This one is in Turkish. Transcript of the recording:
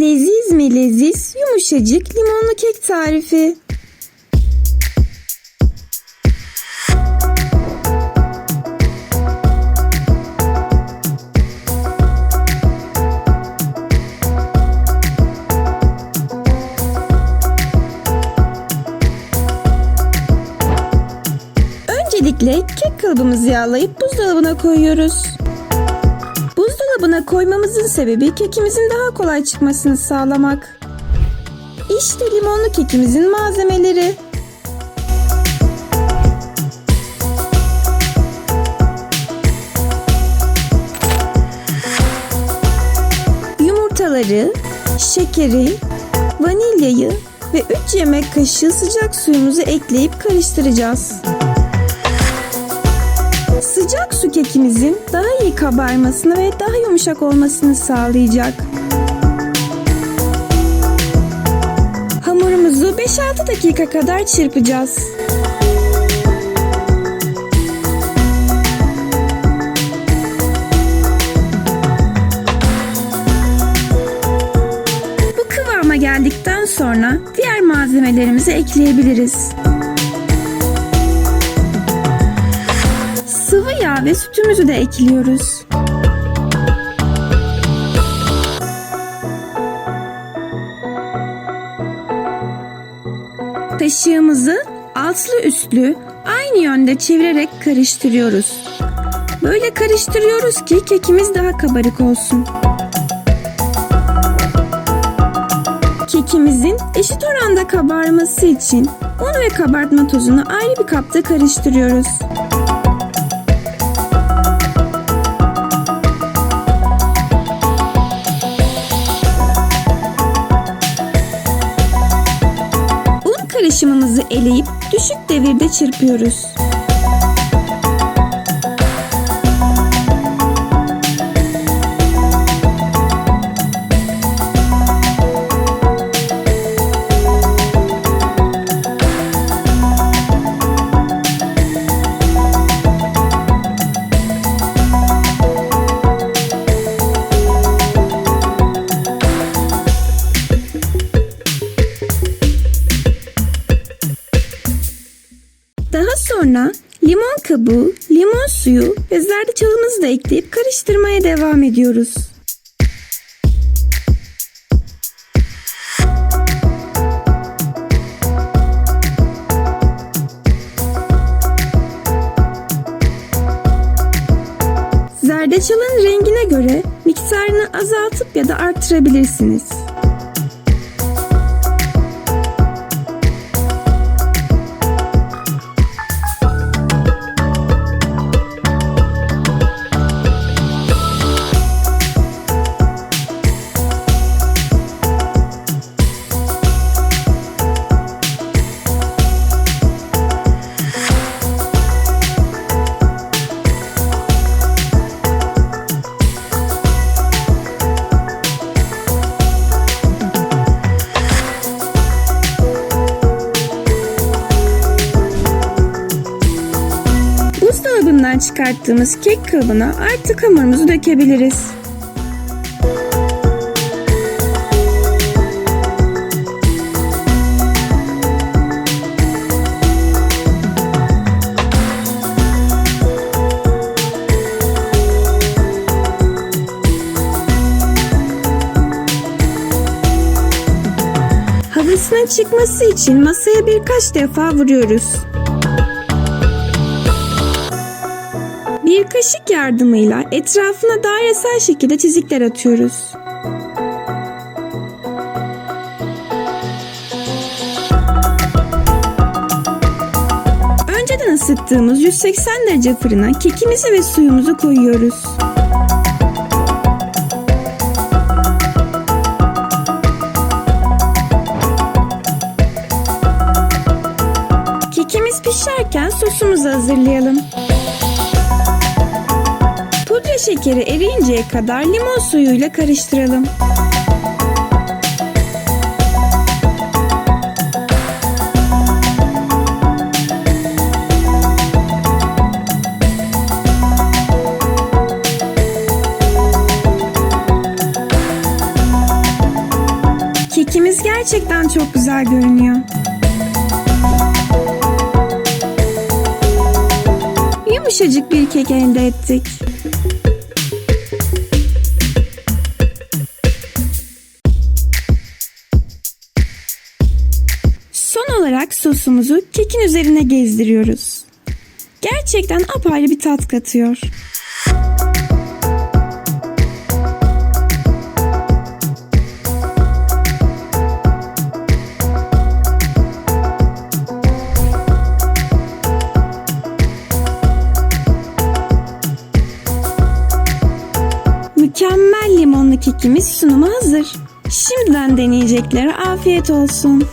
Leziz mi leziz, yumuşacık limonlu kek tarifi. Öncelikle kek kalıbımızı yağlayıp buzdolabına koyuyoruz. Buzdolabına koymamızın sebebi kekimizin daha kolay çıkmasını sağlamak. İşte limonlu kekimizin malzemeleri. Yumurtaları, şekeri, vanilyayı ve 3 yemek kaşığı sıcak suyumuzu ekleyip karıştıracağız. Sıcak su kekimizin daha iyi kabarmasını ve daha yumuşak olmasını sağlayacak. Hamurumuzu 5-6 dakika kadar çırpacağız. Bu kıvama geldikten sonra diğer malzemelerimizi ekleyebiliriz. Ve sütümüzü de ekliyoruz. Kaşığımızı altlı üstlü aynı yönde çevirerek karıştırıyoruz. Böyle karıştırıyoruz ki kekimiz daha kabarık olsun. Kekimizin eşit oranda kabarması için un ve kabartma tozunu ayrı bir kapta karıştırıyoruz. Karışımımızı eleyip düşük devirde çırpıyoruz. Limon kabuğu, limon suyu ve zerdeçalımızı da ekleyip karıştırmaya devam ediyoruz. Zerdeçalın rengine göre miktarını azaltıp ya da artırabilirsiniz. Çıkarttığımız kek kabına artık hamurumuzu dökebiliriz. Havasının çıkması için masaya birkaç defa vuruyoruz. Bir kaşık yardımıyla etrafına dairesel şekilde çizikler atıyoruz. Önceden ısıttığımız 180 derece fırına kekimizi ve suyumuzu koyuyoruz. Kekimiz pişerken sosumuzu hazırlayalım. Şekeri eriyinceye kadar limon suyuyla karıştıralım. Gerçekten çok güzel görünüyor. Yumuşacık bir kek elde ettik. Olarak sosumuzu kekin üzerine gezdiriyoruz. Gerçekten apayrı bir tat katıyor. Mükemmel limonlu kekimiz sunuma hazır. Şimdiden deneyeceklere afiyet olsun.